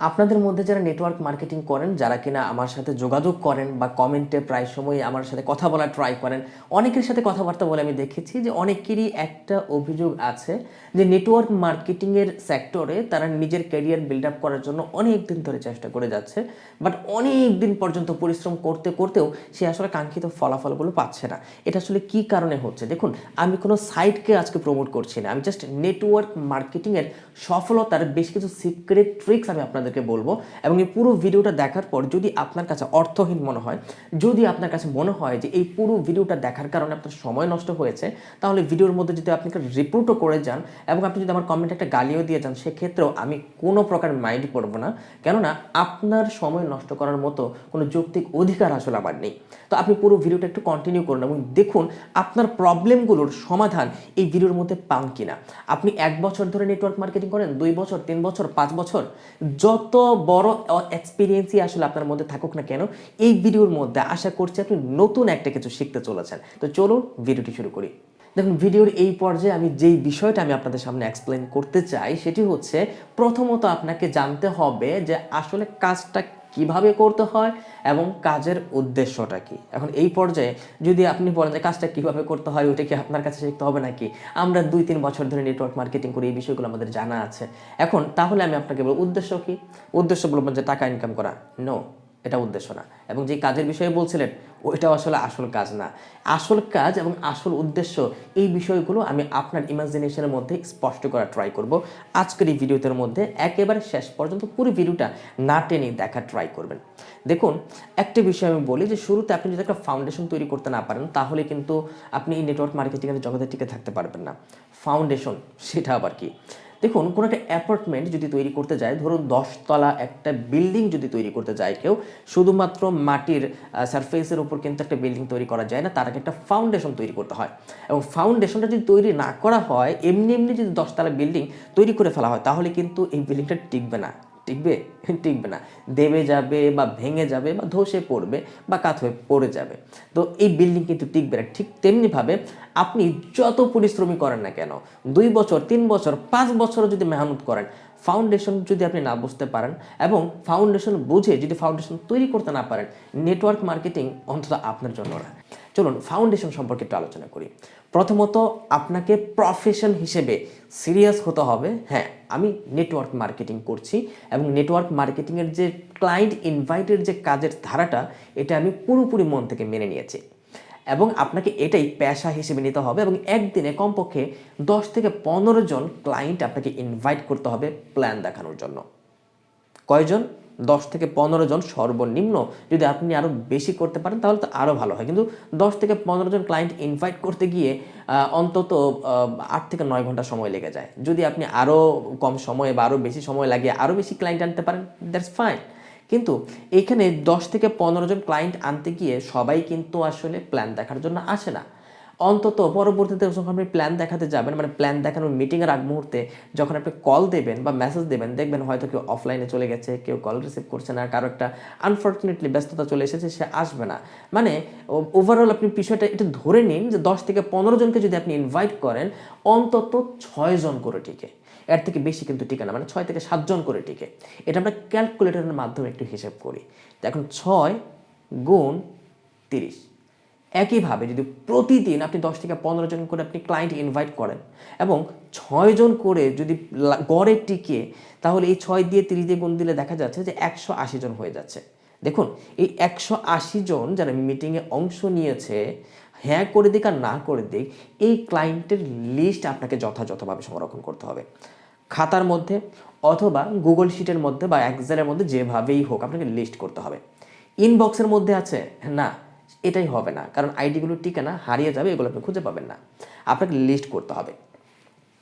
আপনাদের মধ্যে যারা নেটওয়ার্ক মার্কেটিং করেন, যারা কিনা আমার সাথে যোগাযোগ করেন বা কমেন্টে প্রায় সময় আমার সাথে কথা বলার ট্রাই করেন, অনেকের সাথে কথাবার্তা বলে আমি দেখেছি যে অনেকেরই একটা অভিযোগ আছে যে নেটওয়ার্ক মার্কেটিংয়ের সেক্টরে তারা নিজের ক্যারিয়ার বিল্ড আপ করার জন্য অনেক দিন ধরে চেষ্টা করে যাচ্ছে বাট অনেক দিন পর্যন্ত পরিশ্রম করতে করতেও সে আসলে কাঙ্ক্ষিত ফলাফলগুলো পাচ্ছে না। এটা আসলে কি কারণে হচ্ছে? দেখুন, আমি কোনো সাইটকে আজকে প্রমোট করছি না, আমি জাস্ট নেটওয়ার্ক মার্কেটিংয়ের সফলতার বেশ কিছু সিক্রেট ট্রিক্স আমি আপনাদেরকে বলব। এবং এই পুরো ভিডিওটা দেখার পর যদি আপনার কাছে অর্থহীন মনে হয়, যদি আপনার কাছে মনে হয় যে এই পুরো ভিডিওটা দেখার কারণে আপনার সময় নষ্ট হয়েছে, তাহলে ভিডিওর মধ্যে যদি আপনি রিপোর্টও করে যান এবং আপনি যদি আমার কমেন্টে একটা গালিও দিয়ে যান, সেক্ষেত্রেও আমি কোনো প্রকার মাইন্ড করব না। কেননা আপনার সময় নষ্ট করার মতো কোনো যৌক্তিক অধিকার আসলে আমার নেই। তো আপনি পুরো ভিডিওটা একটু কন্টিনিউ করুন এবং দেখুন আপনার প্রবলেমগুলোর সমাধান এই ভিডিওর মধ্যে পান কিনা। আপনি এক বছর ধরে নেটওয়ার্ক মার্কেটিং করেন, দুই বছর, তিন বছর, পাঁচ বছর, যত বড় এক্সপিরিয়েন্সই আসলে আপনার মধ্যে থাকুক না কেন, এই ভিডিওর মধ্যে আশা করছি আপনি নতুন একটা কিছু শিখতে চলেছেন। তো চলুন ভিডিওটি শুরু করি। দেখুন, ভিডিওর এই পর্যায়ে আমি যেই বিষয়টা আমি আপনাদের সামনে এক্সপ্লেন করতে চাই, সেটি হচ্ছে প্রথমত আপনাকে জানতে হবে যে আসলে কাজটা কীভাবে করতে হয় এবং কাজের উদ্দেশ্যটা কি? এখন এই পর্যায়ে যদি আপনি বলেন যে কাজটা কীভাবে করতে হয়, ওটা কি আপনার কাছে শিখতে হবে নাকি? আমরা দুই তিন বছর ধরে নেটওয়ার্ক মার্কেটিং করি, এই বিষয়গুলো আমাদের জানা আছে। এখন তাহলে আমি আপনাকে বলব, উদ্দেশ্য কি? উদ্দেশ্য বলব যে টাকা ইনকাম করা। নো এটা উদ্দেশ্য না। এবং যে কাজের বিষয়ে বলছিলেন, ওইটাও আসলে আসল কাজ না। আসল কাজ এবং আসল উদ্দেশ্য, এই বিষয়গুলো আমি আপনার ইমাজিনেশনের মধ্যে স্পষ্ট করার ট্রাই করব। আজকের এই ভিডিওটার মধ্যে একেবারে শেষ পর্যন্ত পুরো ভিডিওটা না টেনে দেখা ট্রাই করবেন। দেখুন, একটা বিষয় আমি বলি যে, শুরুতে আপনি যদি একটা ফাউন্ডেশন তৈরি করতে না পারেন, তাহলে কিন্তু আপনি এই নেটওয়ার্ক মার্কেটিংয়ের জগতে টিকে থাকতে পারবেন না। ফাউন্ডেশন সেটা আবার কি? দেখুন, কোনো একটা অ্যাপার্টমেন্ট যদি তৈরি করতে যায়, ধরুন দশতলা একটা বিল্ডিং যদি তৈরি করতে যায় কেউ, শুধুমাত্র মাটির সারফেসের উপর কিন্তু একটা বিল্ডিং তৈরি করা যায় না, তার আগে একটা ফাউন্ডেশন তৈরি করতে হয়। এবং ফাউন্ডেশনটা যদি তৈরি না করা হয়, এমনি এমনি যদি দশতলা বিল্ডিং তৈরি করে ফেলা হয়, তাহলে কিন্তু এই বিল্ডিংটা টিকবে না। টিকবে? টিকবে না। দেবে যাবে বা ভেঙে যাবে বা ধসে পড়বে বা কাত হয়ে পড়ে যাবে। তো এই বিল্ডিং কিন্তু টিকবে না। ঠিক তেমনিভাবে আপনি যত পরিশ্রমী করেন না কেন, দুই বছর, তিন বছর, পাঁচ বছর যদি মেহনত করেন ফাউন্ডেশন যদি আপনি না বুঝতে পারেন এবং ফাউন্ডেশন বুঝে যদি ফাউন্ডেশন তৈরি করতে না পারেন নেটওয়ার্ক মার্কেটিং অন্তত আপনার জন্য না। চলুন ফাউন্ডেশন সম্পর্কে একটু আলোচনা করি। প্রথমত, আপনাকে প্রফেশন হিসেবে সিরিয়াস হতে হবে। হ্যাঁ আমি নেটওয়ার্ক মার্কেটিং করছি এবং নেটওয়ার্ক মার্কেটিংয়ের যে ক্লায়েন্ট ইনভাইটের যে কাজের ধারাটা, এটা আমি পুরোপুরি মন থেকে মেনে নিয়েছি। এবং আপনাকে এটাই পেশা হিসেবে নিতে হবে এবং একদিনে কমপক্ষে দশ থেকে পনেরো জন ক্লায়েন্ট আপনাকে ইনভাইট করতে হবে প্ল্যান দেখানোর জন্য। কয়জন? দশ থেকে পনেরো জন সর্বনিম্ন যদি আপনি আরও বেশি করতে পারেন, তাহলে তো আরও ভালো হয়। কিন্তু দশ থেকে পনেরো জন ক্লায়েন্ট ইনভাইট করতে গিয়ে অন্তত আট থেকে নয় ঘণ্টা সময় লেগে যায়। যদি আপনি আরও কম সময়ে বা আরও বেশি সময় লাগিয়ে আরও বেশি ক্লায়েন্ট আনতে পারেন দ্যাটস ফাইন কিন্তু এখানে দশ থেকে পনেরো জন ক্লায়েন্ট আনতে গিয়ে সবাই কিন্তু আসলে প্ল্যান দেখার জন্য আসে না। অন্তত পরবর্তীতে যখন আপনি প্ল্যান দেখাতে যাবেন মানে প্ল্যান দেখানোর মিটিংয়ের আগ মুহূর্তে যখন আপনি কল দেবেন বা মেসেজ দেবেন, দেখবেন হয়তো কেউ অফলাইনে চলে গেছে, কেউ কল রিসিভ করছে না, কারও একটা আনফর্চুনেটলি ব্যস্ততা চলে এসেছে, সে আসবে না। মানে ওভারঅল আপনি বিষয়টা এটা ধরে নিন যে দশ থেকে পনেরো জনকে যদি আপনি ইনভাইট করেন, অন্তত ছয় জন করে টিকে। এর থেকে বেশি কিন্তু টিকে না মানে ছয় থেকে সাতজন করে টিকে। এটা আমরা ক্যালকুলেটরের মাধ্যমে একটু হিসেব করি। এখন ছয় গুণ তিরিশ। একইভাবে যদি প্রতিদিন আপনি দশ থেকে পনেরো জন করে আপনি ক্লায়েন্ট ইনভাইট করেন এবং ছয় জন করে যদি গড়ে টিকে, তাহলে এই ছয় দিয়ে তিরিশ দিয়ে গুণ দিলে দেখা যাচ্ছে যে একশো আশি জন হয়ে যাচ্ছে। দেখুন, এই একশো আশি জন যারা মিটিংয়ে অংশ নিয়েছে হ্যাঁ করে দিক আর না করে দিক, এই ক্লায়েন্টের লিস্ট আপনাকে যথাযথভাবে সংরক্ষণ করতে হবে। খাতার মধ্যে অথবা গুগল শিটের মধ্যে বা এক্সেলের মধ্যে যেভাবেই হোক আপনাকে লিস্ট করতে হবে। ইনবক্সের মধ্যে আছে? না। এটাই হবে না। কারণ আইডিগুলো ঠিকানা হারিয়ে যাবে, এগুলো আপনি খুঁজে পাবেন না। আপনাকে লিস্ট করতে হবে।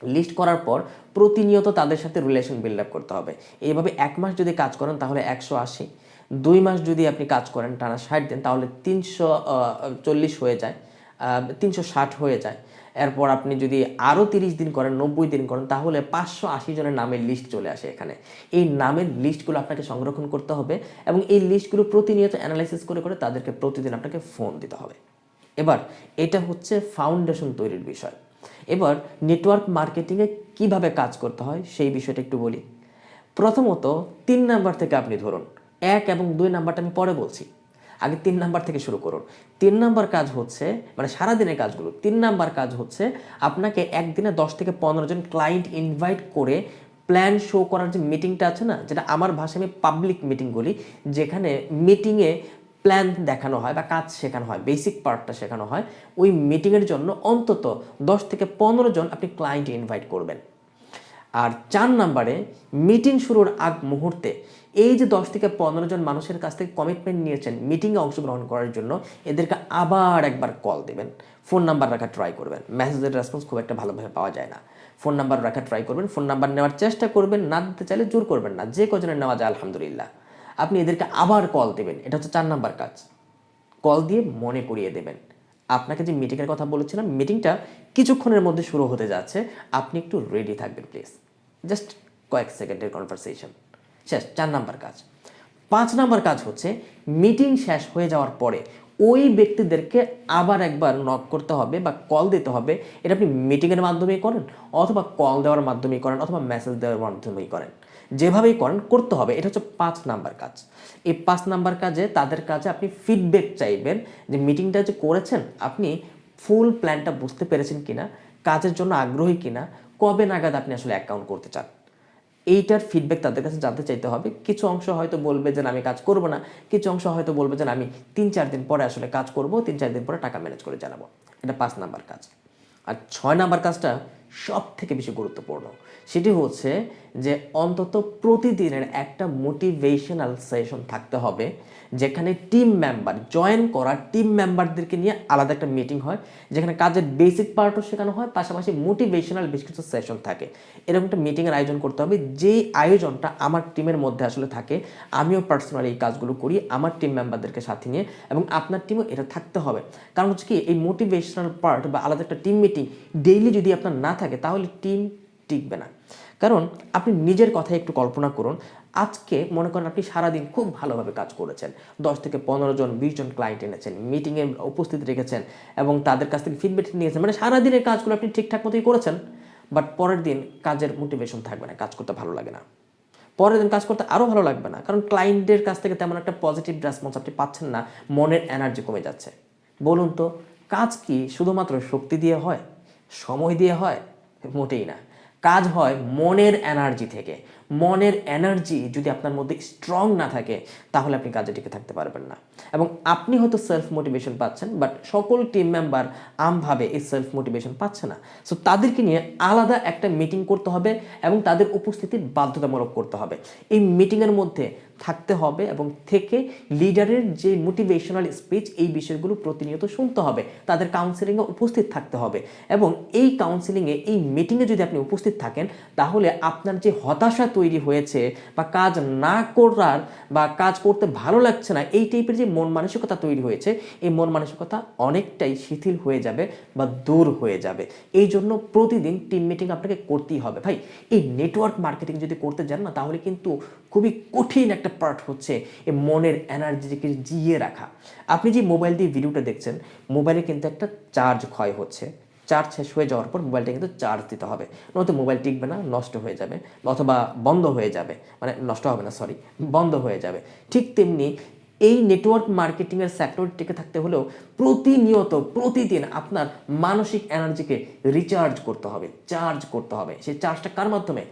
লিস্ট করার পর প্রতিনিয়ত তাদের সাথে রিলেশন বিল্ড আপ করতে হবে। এইভাবে এক মাস যদি কাজ করেন, তাহলে একশো আশি। দুই মাস যদি আপনি কাজ করেন, টানা ষাট দিন, তাহলে তিনশো চল্লিশ হয়ে যায় তিনশো ষাট হয়ে যায়। এরপর আপনি যদি আরও তিরিশ দিন করেন, নব্বই দিন করেন, তাহলে পাঁচশো আশি জনের নামের লিস্ট চলে আসে এখানে। এই নামের লিস্টগুলো আপনাকে সংরক্ষণ করতে হবে এবং এই লিস্টগুলো প্রতিনিয়ত অ্যানালাইসিস করে করে তাদেরকে প্রতিদিন আপনাকে ফোন দিতে হবে। এবার, এটা হচ্ছে ফাউন্ডেশন তৈরির বিষয়। এবার নেটওয়ার্ক মার্কেটিংয়ে কীভাবে কাজ করতে হয় সেই বিষয়টা একটু বলি। প্রথমত, তিন নাম্বার থেকে আপনি ধরুন, এক এবং দুই নাম্বারটা আমি পরে বলছি। আগে তিন নাম্বার থেকে শুরু করুন। তিন নাম্বার কাজ হচ্ছে মানে সারাদিনের কাজগুলো। তিন নাম্বার কাজ হচ্ছে আপনাকে একদিনে দশ থেকে পনেরো জন ক্লায়েন্ট ইনভাইট করে প্ল্যান শো করার যে মিটিংটা আছে না, যেটা আমার ভাষায় আমি পাবলিক মিটিং বলি, যেখানে মিটিংয়ে প্ল্যান দেখানো হয় বা কাজ শেখানো হয় বেসিক পার্টটা শেখানো হয়, ওই মিটিংয়ের জন্য অন্তত দশ থেকে পনেরো জন আপনি ক্লায়েন্ট ইনভাইট করবেন। আর চার নাম্বারে মিটিং শুরুর আগ মুহূর্তে এই যে দশ থেকে পনেরো জন মানুষের কাছ থেকে কমিটমেন্ট নিয়েছেন মিটিংয়ে অংশগ্রহণ করার জন্য, এদেরকে আবার একবার কল দেবেন। ফোন নাম্বার রাখা ট্রাই করবেন। মেসেজের রেসপন্স খুব একটা ভালোভাবে পাওয়া যায় না। ফোন নাম্বার রাখা ট্রাই করবেন। ফোন নাম্বার নেওয়ার চেষ্টা করবেন, না দিতে চাইলে জোর করবেন না। যে কজনের নেওয়া যায়, আলহামদুলিল্লাহ। আপনি এদেরকে আবার কল দেবেন। এটা হচ্ছে চার নাম্বার কাজ। কল দিয়ে মনে করিয়ে দেবেন। আপনাকে যে মিটিংয়ের কথা বলেছিলাম মিটিংটা কিছুক্ষণের মধ্যে শুরু হতে যাচ্ছে। আপনি একটু রেডি থাকবেন প্লিজ জাস্ট কয়েক সেকেন্ডের কনভারসেশন শেষ, চার নাম্বার কাজ। পাঁচ নাম্বার কাজ হচ্ছে মিটিং শেষ হয়ে যাওয়ার পরে ওই ব্যক্তিদেরকে আবার একবার নক করতে হবে বা কল দিতে হবে। এটা আপনি মিটিংয়ের মাধ্যমেই করেন অথবা কল দেওয়ার মাধ্যমেই করেন অথবা মেসেজ দেওয়ার মাধ্যমেই করেন। যেভাবেই করেন, করতে হবে। এটা হচ্ছে পাঁচ নাম্বার কাজ। এই পাঁচ নাম্বার কাজে তাদের কাছে আপনি ফিডব্যাক চাইবেন যে মিটিংটা যে করেছেন, আপনি ফুল প্ল্যানটা বুঝতে পেরেছেন কিনা, কাজের জন্য আগ্রহী কিনা কবে নাগাদ আপনি আসলে অ্যাকাউন্ট করতে চান? এইটার ফিডব্যাক তাদের কাছে জানতে চাইতে হবে। কিছু অংশ হয়তো বলবে যে আমি কাজ করব না। কিছু অংশ হয়তো বলবে যে আমি তিন, চার দিন পরে আসলে কাজ করব, তিন, চার দিন পরে টাকা ম্যানেজ করে জানাব। এটা পাঁচ নাম্বার কাজ। আর ছয় নাম্বার কাজটা সব থেকে বেশি গুরুত্বপূর্ণ। সেটি হচ্ছে যে অন্তত প্রতিদিনের একটা মোটিভেশনাল সেশন থাকতে হবে, যেখানে টিম মেম্বার জয়েন করা টিম মেম্বারদেরকে নিয়ে আলাদা একটা মিটিং হয়, যেখানে কাজের বেসিক পার্টও শেখানো হয়, পাশাপাশি মোটিভেশনাল বেশ কিছু সেশন থাকে। এরকম একটা মিটিংয়ের আয়োজন করতে হবে, যেই আয়োজনটা আমার টিমের মধ্যে আসলে থাকে, আমিও পার্সোনালি এই কাজগুলো করি, আমার টিম মেম্বারদেরকে সাথে নিয়ে, এবং আপনার টিমও এটা থাকতে হবে। কারণ হচ্ছে কি, এই মোটিভেশনাল পার্ট বা আলাদা একটা টিম মিটিং ডেইলি যদি আপনার না থাকে, তাহলে টিম টিকবে না। কারণ আপনি নিজের কথায় একটু কল্পনা করুন, আজকে মনে করেন আপনি সারাদিন খুব ভালোভাবে কাজ করেছেন। দশ থেকে পনেরো জন, বিশ জন ক্লায়েন্ট এনেছেন মিটিংয়ে উপস্থিত রেখেছেন এবং তাদের কাছ থেকে ফিডব্যাক নিয়েছেন। মানে সারাদিনের কাজগুলো আপনি ঠিকঠাক মতোই করেছেন বাট পরের দিন কাজের মোটিভেশন থাকবে না, কাজ করতে ভালো লাগে না। পরের দিন কাজ করতে আরও ভালো লাগবে না, কারণ ক্লায়েন্টের কাছ থেকে তেমন একটা পজিটিভ রেসপন্স আপনি পাচ্ছেন না, মনের এনার্জি কমে যাচ্ছে। বলুন তো, কাজ কি শুধুমাত্র শক্তি দিয়ে হয়, সময় দিয়ে হয়, মোটেই না। কাজ হয় মনের এনার্জি থেকে। মনের এনার্জি যদি আপনার মধ্যে স্ট্রং না থাকে, তাহলে আপনি কাজে টিকে থাকতে পারবেন না। এবং আপনি হয়তো সেলফ মোটিভেশন পাচ্ছেন বাট সকল টিম মেম্বার আমভাবে এই সেলফ মোটিভেশন পাচ্ছে না। সো তাদেরকে নিয়ে আলাদা একটা মিটিং করতে হবে এবং তাদের উপস্থিতি বাধ্যতামূলক করতে হবে। এই মিটিংয়ের মধ্যে থাকতে হবে এবং থেকে লিডারের যে মোটিভেশনাল স্পিচ এই বিষয়গুলো প্রতিনিয়ত শুনতে হবে। তাদের কাউন্সিলিংয়ে উপস্থিত থাকতে হবে। এবং এই কাউন্সিলিংয়ে এই মিটিংয়ে যদি আপনি উপস্থিত থাকেন, তাহলে আপনার যে হতাশা তৈরি হয়েছে বা কাজ না করার বা কাজ করতে ভালো লাগছে না, এই টাইপের যে মন মানসিকতা তৈরি হয়েছে, এই মন মানসিকতা অনেকটাই শিথিল হয়ে যাবে বা দূর হয়ে যাবে। এই জন্য প্রতিদিন টিম মিটিং আপনাকে করতেই হবে। ভাই, এই নেটওয়ার্ক মার্কেটিং যদি করতে যান না, তাহলে কিন্তু খুবই কঠিন একটা পার্ট হচ্ছে এই মনের এনার্জিকে জিয়ে রাখা। আপনি যে মোবাইল দিয়ে ভিডিওটা দেখছেন মোবাইলে কিন্তু একটা চার্জ ক্ষয় হচ্ছে। চার্জ শেষ হয়ে যাওয়ার পর মোবাইলটা কিন্তু চার্জ দিতে হবে। নয়তো মোবাইল টিকবে না, নষ্ট হয়ে যাবে, অথবা বন্ধ হয়ে যাবে। মানে নষ্ট হবে না সরি বন্ধ হয়ে যাবে। ঠিক তেমনি এই নেটওয়ার্ক মার্কেটিংয়ের সেক্টর টিকে থাকতে হলেও প্রতিনিয়ত, প্রতিদিন আপনার মানসিক এনার্জিকে রিচার্জ করতে হবে চার্জ করতে হবে। সেই চার্জটা কার মাধ্যমে?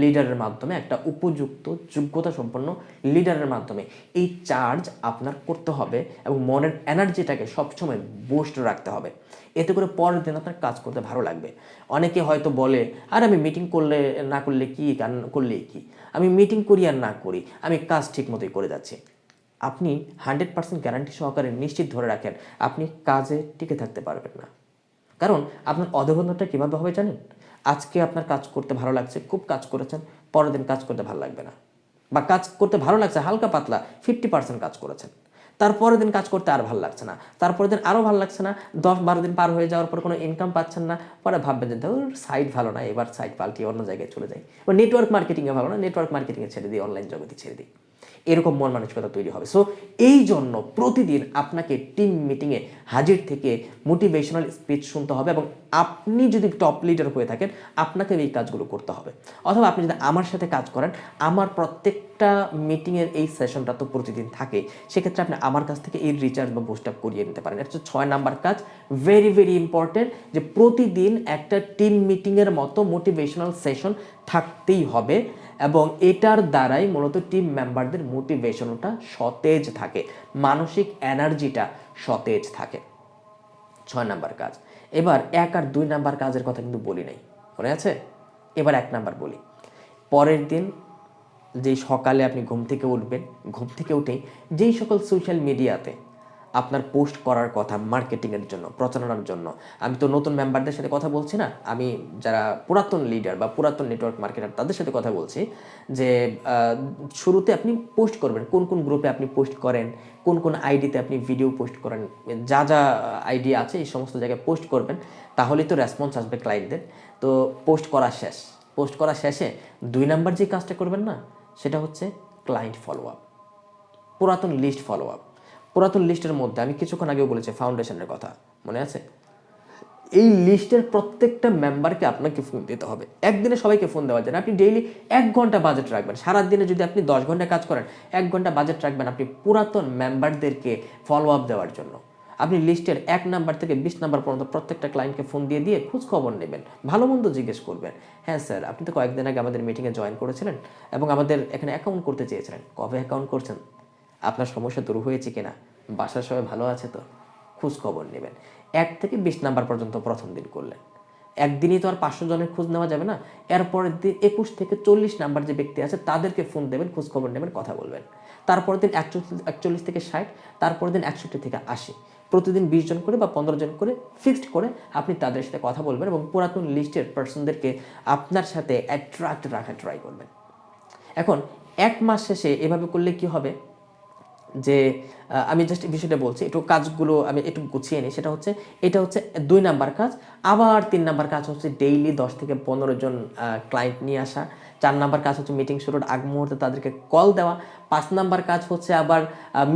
লিডারের মাধ্যমে, একটা উপযুক্ত যোগ্যতা সম্পন্ন লিডারের মাধ্যমে এই চার্জ আপনার করতে হবে এবং মনের এনার্জিটাকে সবসময় বুস্ট রাখতে হবে। এতে করে পরের দিন আপনার কাজ করতে ভালো লাগবে। অনেকে হয়তো বলে, আর আমি মিটিং করলে, না করলে কি আর করলেই কি? আমি মিটিং করি আর না করি, আমি কাজ ঠিক মতোই করে যাচ্ছি। আপনি হান্ড্রেড পার্সেন্ট গ্যারান্টি সহকারে নিশ্চিত ধরে রাখেন, আপনি কাজে টিকে থাকতে পারবেন না। কারণ আপনার অধগন্যটা কীভাবে হবে জানেন? আজকে আপনার কাজ করতে ভালো লাগছে, খুব কাজ করেছেন, পরের দিন কাজ করতে ভালো লাগবে না। বা কাজ করতে ভালো লাগছে, হালকা পাতলা ফিফটি পার্সেন্ট কাজ করেছেন। তারপরের দিন কাজ করতে আর ভালো লাগছে না। তারপরের দিন আরও ভালো লাগছে না। দশ বারো দিন পার হয়ে যাওয়ার পর কোনো ইনকাম পাচ্ছেন না। পরে ভাববেন যে, ধর সাইট ভালো না, এবার সাইট পাল্টিয়ে অন্য জায়গায় চলে যাই। নেটওয়ার্ক মার্কেটিংয়ে ভালো না নেটওয়ার্ক মার্কেটিংয়ে ছেড়ে দিই অনলাইন জগতে ছেড়ে দিই। এরকম মন মানসিকতা তৈরি হবে। সো এই জন্য প্রতিদিন আপনাকে টিম মিটিংয়ে হাজির থেকে মোটিভেশনাল স্পিচ শুনতে হবে এবং আপনি যদি টপ লিডার হয়ে থাকেন, আপনাকে এই কাজগুলো করতে হবে। অথবা আপনি যদি আমার সাথে কাজ করেন, আমার প্রত্যেকটা মিটিংয়ের এই সেশনটা তো প্রতিদিন থাকে, সেক্ষেত্রে আপনি আমার কাছ থেকে এই রিচার্জ বা বুস্ট আপ করিয়ে নিতে পারেন। এটা হচ্ছে ছয় নাম্বার কাজ। ভেরি ভেরি ইম্পর্টেন্ট যে প্রতিদিন একটা টিম মিটিংয়ের মতো মোটিভেশনাল সেশন থাকতেই হবে। এবং এটার দ্বারাই মূলত টিম মেম্বারদের মোটিভেশনটা সতেজ থাকে, মানসিক এনার্জিটা সতেজ থাকে। ছয় নাম্বার কাজ। এবার এক আর দুই নাম্বার কাজের কথা কিন্তু বলি নাই, মনে আছে? এবার এক নাম্বার বলি। পরের দিন যেই সকালে আপনি ঘুম থেকে উঠবেন, ঘুম থেকে উঠেই যেই সকল সোশ্যাল মিডিয়াতে আপনার পোস্ট করার কথা মার্কেটিংয়ের জন্য, প্রচারণার জন্য। আমি তো নতুন মেম্বারদের সাথে কথা বলছি না, আমি যারা পুরাতন লিডার বা পুরাতন নেটওয়ার্ক মার্কেটার তাদের সাথে কথা বলছি যে শুরুতে আপনি পোস্ট করবেন, কোন কোন গ্রুপে আপনি পোস্ট করেন, কোন কোন আইডিতে আপনি ভিডিও পোস্ট করেন, যা যা আইডি আছে এই সমস্ত জায়গায় পোস্ট করবেন, তাহলেই তো রেসপন্স আসবে ক্লায়েন্টদের তো পোস্ট করা শেষ। পোস্ট করা শেষে দুই নাম্বার যে কাজটা করবেন না, সেটা হচ্ছে ক্লায়েন্ট ফলো আপ পুরাতন লিস্ট ফলো আপ পুরাতন লিস্টের মধ্যে, আমি কিছুক্ষণ আগেও বলেছি ফাউন্ডেশনের কথা, মনে আছে? এই লিস্টের প্রত্যেকটা মেম্বারকে আপনাকে ফোন দিতে হবে। একদিনে সবাইকে ফোন দেওয়া যায় না। আপনি ডেইলি এক ঘণ্টা বাজেট রাখবেন। সারাদিনে যদি আপনি দশ ঘণ্টা কাজ করেন, এক ঘণ্টা বাজেট রাখবেন আপনি পুরাতন মেম্বারদেরকে ফলো আপ দেওয়ার জন্য। আপনি লিস্টের এক নাম্বার থেকে বিশ নাম্বার পর্যন্ত প্রত্যেকটা ক্লায়েন্টকে ফোন দিয়ে দিয়ে খোঁজ খবর নেবেন, ভালো মন্দ জিজ্ঞেস করবেন। হ্যাঁ স্যার আপনি তো কয়েকদিন আগে আমাদের মিটিংয়ে জয়েন করেছিলেন এবং আমাদের এখানে অ্যাকাউন্ট করতে চেয়েছিলেন। কবে অ্যাকাউন্ট করছেন? আপনার সমস্যা দূর হয়েছে কিনা? বাসার সবাই ভালো আছে তো? খোঁজ খবর নেবেন। এক থেকে বিশ নাম্বার পর্যন্ত প্রথম দিন করলেন। একদিনই তো আর পাঁচশো জনের খোঁজ নেওয়া যাবে না। এরপরের দিন একুশ থেকে চল্লিশ নাম্বার যে ব্যক্তি আছে, তাদেরকে ফোন দেবেন খোঁজ খবর নেবেন, কথা বলবেন। তারপরের দিন একচল্লিশ একচল্লিশ থেকে ষাট, তারপরের দিন একষট্টি থেকে আশি। প্রতিদিন বিশ জন করে বা পনেরো জন করে ফিক্সড করে আপনি তাদের সাথে কথা বলবেন এবং পুরাতন লিস্টের পার্সনদেরকে আপনার সাথে অ্যাট্রাক্ট রাখার ট্রাই করবেন। এখন এক মাস শেষে এভাবে করলে কি হবে? যে আমি জাস্ট বিষয়টা বলছি, একটু কাজগুলো আমি একটু গুছিয়ে নিই। সেটা হচ্ছে, এটা হচ্ছে দুই নাম্বার কাজ। আবার তিন নাম্বার কাজ হচ্ছে ডেইলি দশ থেকে পনেরো জন ক্লায়েন্ট নিয়ে আসা। চার নাম্বার কাজ হচ্ছে মিটিং শুরুর আগ মুহূর্তে তাদেরকে কল দেওয়া। পাঁচ নাম্বার কাজ হচ্ছে আবার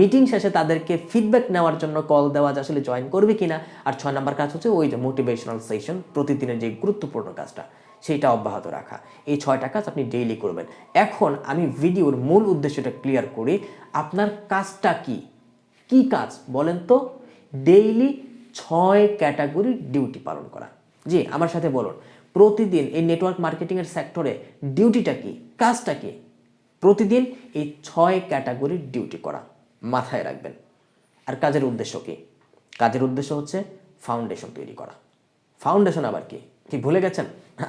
মিটিং শেষে তাদেরকে ফিডব্যাক নেওয়ার জন্য কল দেওয়া যে আসলে জয়েন করবে কিনা। আর ছয় নাম্বার কাজ হচ্ছে ওই যে মোটিভেশনাল সেশন প্রতিদিনের যে গুরুত্বপূর্ণ কাজটা। সেইটা অব্যাহত রাখা। এই ছয়টা কাজ আপনি ডেইলি করবেন। এখন আমি ভিডিওর মূল উদ্দেশ্যটা ক্লিয়ার করি। আপনার কাজটা কি? কি কাজ বলেন তো? ডেইলি ছয় ক্যাটাগরির ডিউটি পালন করা। জি, আমার সাথে বলুন। প্রতিদিন এই নেটওয়ার্ক মার্কেটিংয়ের সেক্টরে ডিউটিটা কি? কাজটা কি? প্রতিদিন এই ছয় ক্যাটাগরির ডিউটি করা মাথায় রাখবেন। আর কাজের উদ্দেশ্য কি? কাজের উদ্দেশ্য হচ্ছে ফাউন্ডেশন তৈরি করা। ফাউন্ডেশন আবার কি? কি ভুলে গেছেন?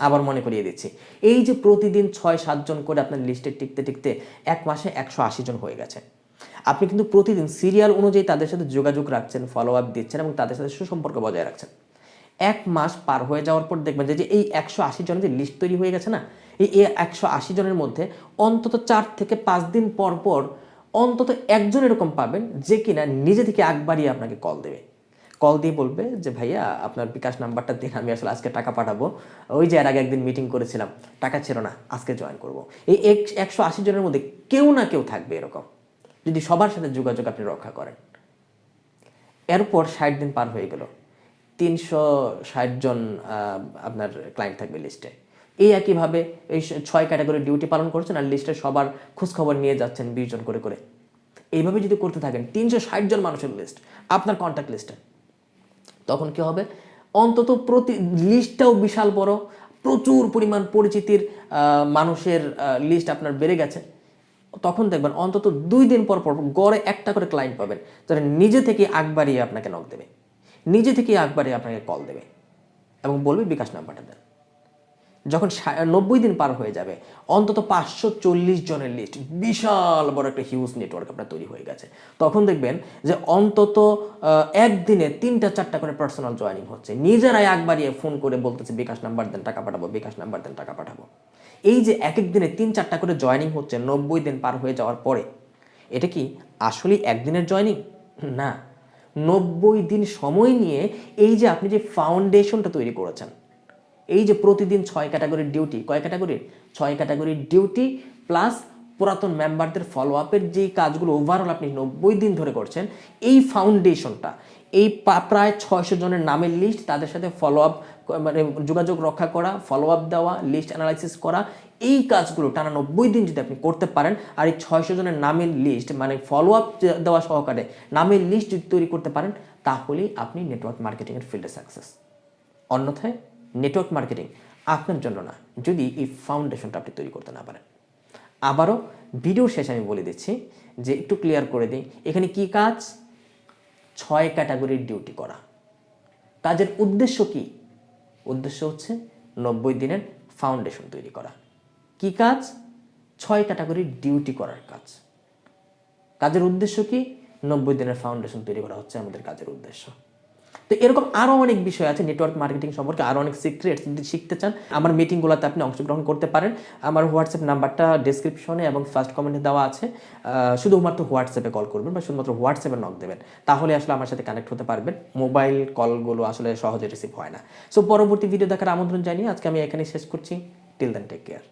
আবার মনে করিয়ে দিচ্ছি। এই যে প্রতিদিন ছয় সাতজন করে আপনার লিস্টে টিকতে টিকতে এক মাসে একশো আশি জন হয়ে গেছে। আপনি কিন্তু প্রতিদিন সিরিয়াল অনুযায়ী তাদের সাথে যোগাযোগ রাখছেন ফলো আপ দিচ্ছেন এবং তাদের সাথে সুসম্পর্ক বজায় রাখছেন। এক মাস পার হয়ে যাওয়ার পর দেখবেন যে এই একশো আশি জনের যে লিস্ট তৈরি হয়ে গেছে না, এই একশো আশি জনের মধ্যে অন্তত চার থেকে পাঁচ দিন পর পর অন্তত একজন এরকম পাবেন যে কিনা নিজে থেকে আগ বাড়িয়ে আপনাকে কল দেবে। কল দিয়ে বলবে যে, ভাইয়া, আপনার বিকাশ নাম্বারটা দিন, আমি আসলে আজকে টাকা পাঠাবো। ওই যে, এর আগে একদিন মিটিং করেছিলাম, টাকা ছিল না, আজকে জয়েন করব। এই এক- একশো আশি জনের মধ্যে কেউ না কেউ থাকবে এরকম, যদি সবার সাথে যোগাযোগ আপনি রক্ষা করেন। এরপর ষাট দিন পার হয়ে গেল, তিনশো ষাট জন আপনার ক্লায়েন্ট থাকবে লিস্টে এই একইভাবে এই ছয় ক্যাটাগরি ডিউটি পালন করছেন আর লিস্টে সবার খোঁজখবর নিয়ে যাচ্ছেন বিশ জন করে করে। এইভাবে যদি করতে থাকেন, তিনশো ষাট জন মানুষের লিস্ট আপনার কন্ট্যাক্ট লিস্টে তখন কি হবে? অন্তত প্রতি লিস্টটাও বিশাল বড়। প্রচুর পরিমাণ পরিচিতির মানুষের লিস্ট আপনার বেড়ে গেছে। তখন দেখবেন অন্তত দুই দিন পর পর গড়ে একটা করে ক্লায়েন্ট পাবেন। যারা নিজে থেকে আগ বাড়িয়ে আপনাকে নক দেবে। নিজে থেকে আগ বাড়িয়ে আপনাকে কল দেবে। এবং বলবে বিকাশ নাম্বারটা দেন। যখন নব্বই দিন পার হয়ে যাবে, অন্তত পাঁচশো চল্লিশ জনের লিস্ট বিশাল বড় একটা হিউজ নেটওয়ার্ক আপনার তৈরি হয়ে গেছে। তখন দেখবেন যে অন্তত একদিনে তিনটা চারটা করে পার্সোনাল জয়েনিং হচ্ছে। নিজেরাই আগ বাড়িয়ে ফোন করে বলতেছে, বিকাশ নাম্বার দেন, টাকা পাঠাবো, বিকাশ নাম্বার দেন, টাকা পাঠাবো। এই যে এক এক দিনে তিন চারটা করে জয়েনিং হচ্ছে নব্বই দিন পার হয়ে যাওয়ার পরে, এটা কি আসলে একদিনের জয়েনিং না। নব্বই দিন সময় নিয়ে এই যে আপনি যে ফাউন্ডেশনটা তৈরি করেছেন এই যে প্রতিদিন ছয় ক্যাটাগরির ডিউটি কয় ক্যাটাগরির ছয় ক্যাটাগরির ডিউটি প্লাস পুরাতন মেম্বারদের ফলো আপের যে কাজগুলো ওভারঅল আপনি নব্বই দিন ধরে করছেন, এই ফাউন্ডেশনটা এই প্রায় ছয়শো জনের নামের লিস্ট তাদের সাথে ফলো আপ মানে যোগাযোগ রক্ষা করা ফলো আপ দেওয়া লিস্ট অ্যানালাইসিস করা, এই কাজগুলো টানা নব্বই দিন যদি আপনি করতে পারেন, আর এই ছয়শো জনের নামের লিস্ট মানে ফলো আপ দেওয়া সহকারে নামের লিস্ট যদি তৈরি করতে পারেন, তাহলেই আপনি নেটওয়ার্ক মার্কেটিংয়ের ফিল্ডে সাকসেস অন্যথায় নেটওয়ার্ক মার্কেটিং আপনার জন্য না, যদি এই ফাউন্ডেশনটা আপনি তৈরি করতে না পারেন। আবারও ভিডিওর শেষে আমি বলে দিচ্ছি যে একটু ক্লিয়ার করে দিই, এখানে কি কাজ? ছয় ক্যাটাগরির ডিউটি করা। কাজের উদ্দেশ্য কি? উদ্দেশ্য হচ্ছে নব্বই দিনের ফাউন্ডেশন তৈরি করা। কি কাজ? ছয় ক্যাটাগরির ডিউটি করার কাজ। কাজের উদ্দেশ্য কি? নব্বই দিনের ফাউন্ডেশন তৈরি করা হচ্ছে আমাদের কাজের উদ্দেশ্য। তো এরকম আরও অনেক বিষয় আছে নেটওয়ার্ক মার্কেটিং সম্পর্কে আরও অনেক সিক্রেট যদি শিখতে চান, আমার মিটিংগুলোতে আপনি অংশগ্রহণ করতে পারেন। আমার হোয়াটসঅ্যাপ নাম্বারটা ডিসক্রিপশনে এবং ফার্স্ট কমেন্টে দেওয়া আছে। শুধুমাত্র হোয়াটসঅ্যাপে কল করবেন বা শুধুমাত্র হোয়াটসঅ্যাপে নক দেবেন। তাহলে আসলে আমার সাথে কানেক্ট হতে পারবেন। মোবাইল কলগুলো আসলে সহজে রিসিভ হয় না। সো পরবর্তী ভিডিও দেখার আমন্ত্রণ জানিয়ে আজকে আমি এখানে শেষ করছি। Till then take care